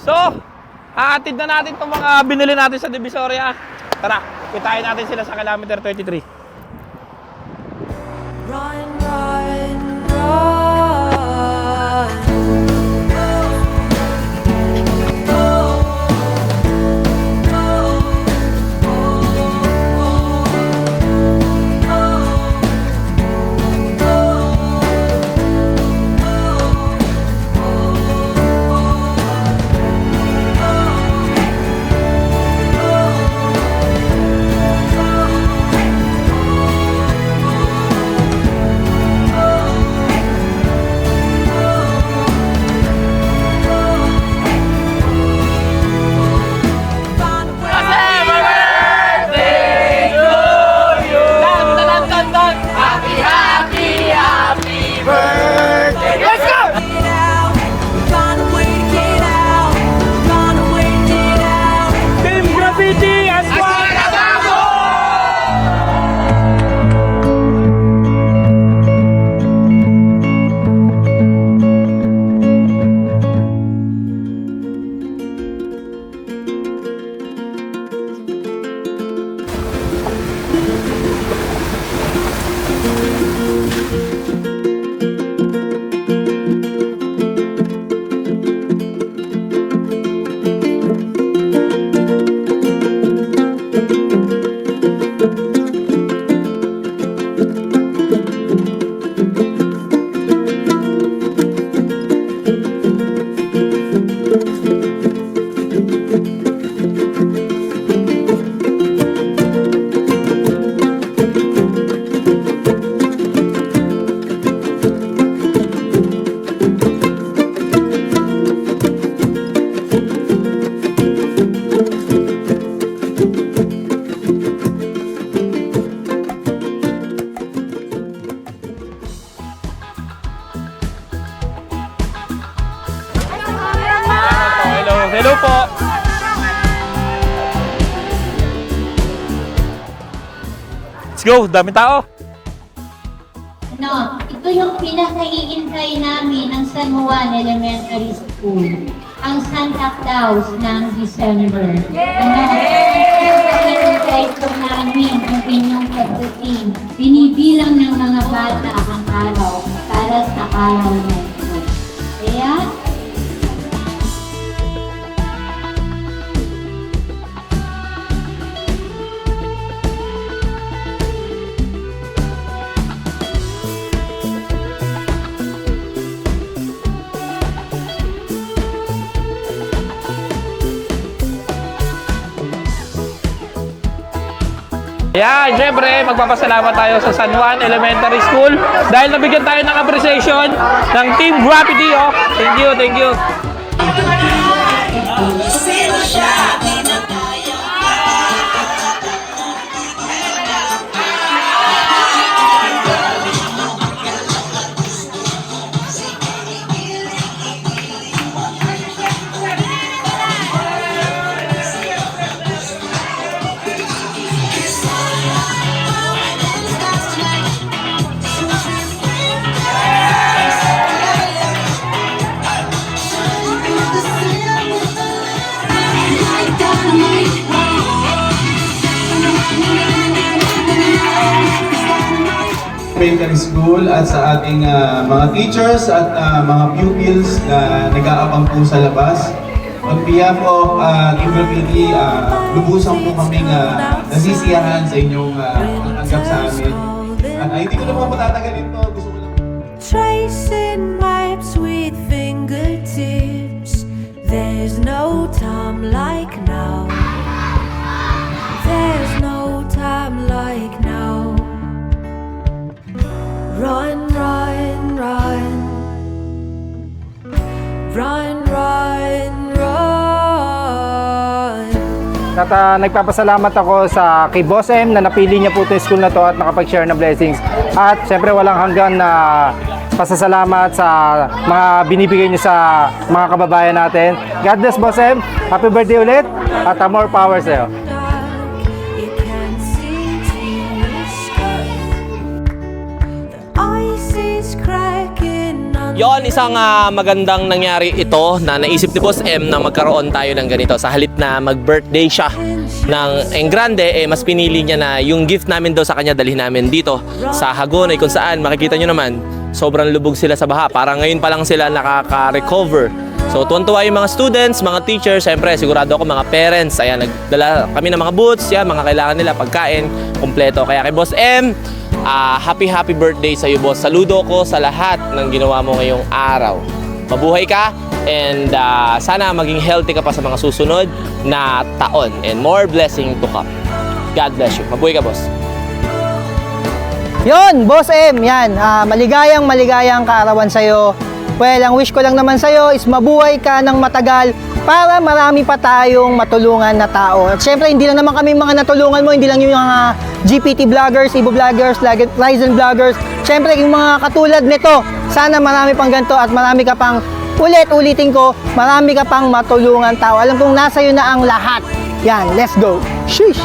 So, haatid na natin itong mga binili natin sa Divisoria. Tara, kitain natin sila sa kilometer 23. Hello, po. Let's go, dami tao. No, ito yung pinakaiintay namin ng San Juan Elementary School. Ang Santa Claus ng December. Ano? Pinakaiintay po namin ang inyong pagdating. Binibilang ng mga bata ang araw para sa araw na ito. Kaya, Yeah, syempre, magpapasalamat tayo sa San Juan Elementary School dahil nabigyan tayo ng appreciation ng Team Graffiti. Oh. Thank you, thank you. Elementary School at sa ating ah, mga teachers at ah, mga pupils na nag-aabang po sa labas. On behalf of uh, Graffiti, ah, lubusan po kaming uh, nasisiyahan sa inyong uh, pagtanggap sa amin. At ah, hindi ko na po matatagalin to. Gusto ko lang Tracing maps with fingertips. There's no time like now. There's no time like now. Run, run, run. Run, run, run. At ah, nagpapasalamat ako sa kay Boss M na napili niya po itong school na to at nakapag-share ng blessings. At syempre walang hanggan na pasasalamat sa mga binibigay niyo sa mga kababayan natin. God bless Boss M. Happy birthday ulit at ah, more power sa'yo. Yon isang ah, magandang nangyari ito na naisip ni Boss M na magkaroon tayo ng ganito. Sa halip na mag-birthday siya ng Engrande, eh, mas pinili niya na yung gift namin daw sa kanya dalhin namin dito sa Hagonoy kung saan makikita nyo naman sobrang lubog sila sa baha. Parang ngayon pa lang sila nakaka-recover. So tuwan-tuwa yung mga students, mga teachers, siyempre sigurado ako mga parents. Ayan, nagdala kami ng mga boots, yan, mga kailangan nila, pagkain, kompleto. Kaya kay Boss M, Ah, happy happy birthday sa iyo boss. Saludo ko sa lahat ng ginawa mo ngayong araw. Mabuhay ka and ah, sana maging healthy ka pa sa mga susunod na taon and more blessing to come. God bless you. Mabuhay ka boss. Yon, Boss M, yan. Ah, maligayang maligayang kaarawan sa'yo. Well, ang wish ko lang naman sa'yo is mabuhay ka ng matagal para marami pa tayong matulungan na tao. At syempre, hindi lang naman kami mga natulungan mo, hindi lang yung mga GPT vloggers, Ibo vloggers, Ryzen vloggers. Syempre, yung mga katulad nito, sana marami pang ganito at marami ka pang ulit-ulitin ko, marami ka pang matulungan tao. Alam kong nasa iyo na ang lahat. Yan, let's go. Sheesh!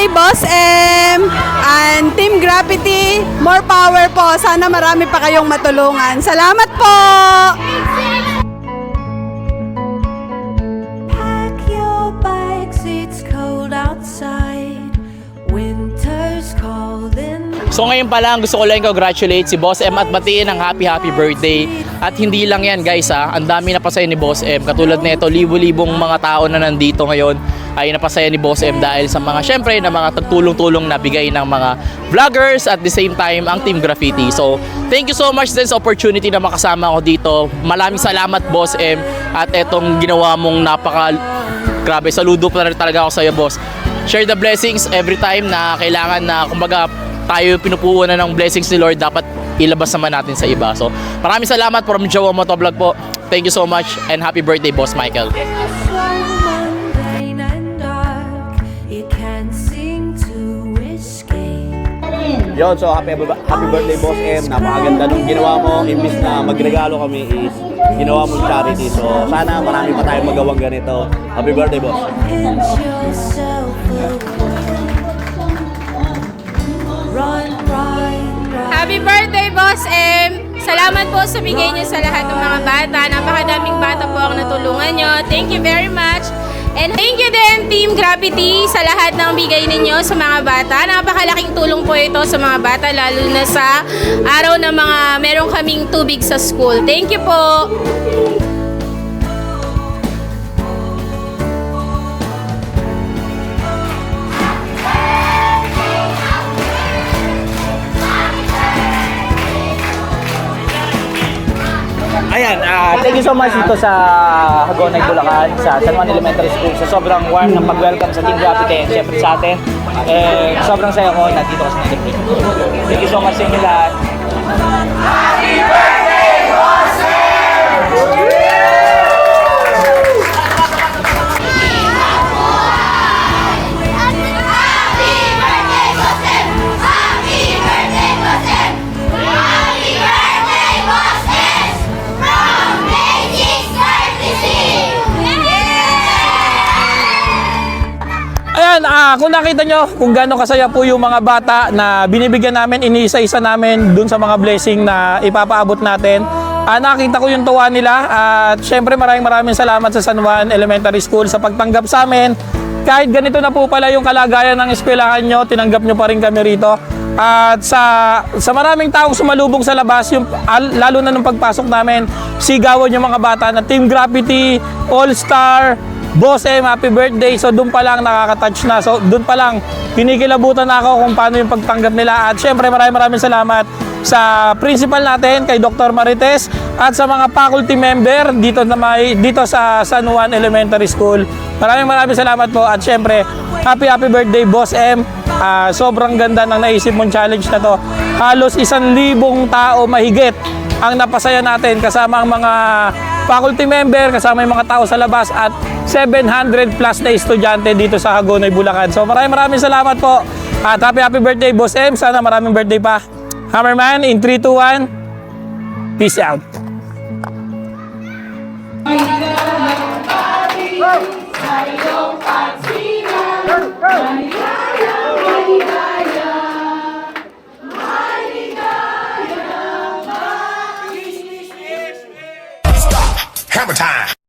Hey Boss M and Team Gravity, more power po. Sana marami pa kayong matulungan. Salamat po! So ngayon pa lang gusto ko lang congratulate si Boss M at batiin ng happy happy birthday. At hindi lang yan guys ha, ang dami na pasaya ni Boss M. Katulad nito, libo-libong mga tao na nandito ngayon ay napasaya ni Boss M dahil sa mga syempre na mga tulong-tulong na bigay ng mga vloggers at the same time ang Team Graffiti. So thank you so much din sa opportunity na makasama ko dito. Maraming salamat Boss M at etong ginawa mong napaka grabe saludo pa rin talaga ako sa iyo boss. Share the blessings every time na kailangan na kumbaga tayo pinupuunan ng blessings ni Lord dapat ilabas naman natin sa iba. So, maraming salamat from Jowa Motovlog po. Thank you so much and happy birthday, Boss Michael. Yon, so happy, happy birthday Boss M. Napakaganda nung ginawa mo. Imbis na magregalo kami is ginawa mo charity. So sana marami pa tayong magawang ganito. Happy birthday Boss. Run, run, run. Happy birthday, Boss M! Salamat po sa bigay niyo sa lahat ng mga bata. Napakadaming bata po ang natulungan niyo. Thank you very much. And thank you din, Team Gravity, sa lahat ng bigay ninyo sa mga bata. Napakalaking tulong po ito sa mga bata, lalo na sa araw na mga meron kaming tubig sa school. Thank you po! Ayan, ah, thank you so much dito sa Hagonay, Bulacan, sa San Juan Elementary School. Sa sobrang warm ng pag-welcome sa Team Gravity and syempre sa atin. Eh, sobrang saya ko na dito kasi na Thank you so much sa inyo lahat. Ah, kung nakita nyo kung gaano kasaya po yung mga bata na binibigyan namin, iniisa-isa namin dun sa mga blessing na ipapaabot natin. Ah, nakita ko yung tuwa nila at syempre maraming maraming salamat sa San Juan Elementary School sa pagtanggap sa amin. Kahit ganito na po pala yung kalagayan ng eskwelahan nyo, tinanggap nyo pa rin kami rito. At sa sa maraming taong sumalubong sa labas, yung, al- lalo na nung pagpasok namin, sigawan yung mga bata na Team Graffiti, All Star, Boss M, happy birthday. So doon pa lang nakaka-touch na. So doon pa lang kinikilabutan ako kung paano yung pagtanggap nila. At syempre maraming maraming salamat sa principal natin kay Dr. Marites at sa mga faculty member dito na may dito sa San Juan Elementary School. Maraming maraming salamat po at syempre happy happy birthday Boss M. Ah, sobrang ganda ng naisip mong challenge na to. Halos isang libong tao mahigit ang napasaya natin kasama ang mga faculty member, kasama yung mga tao sa labas at 700 plus na estudyante dito sa Hagonoy, Bulacan. So maraming maraming salamat po. At happy happy birthday Boss M. Sana maraming birthday pa. Hammerman in 3, 2, 1. Peace out. Hammer time.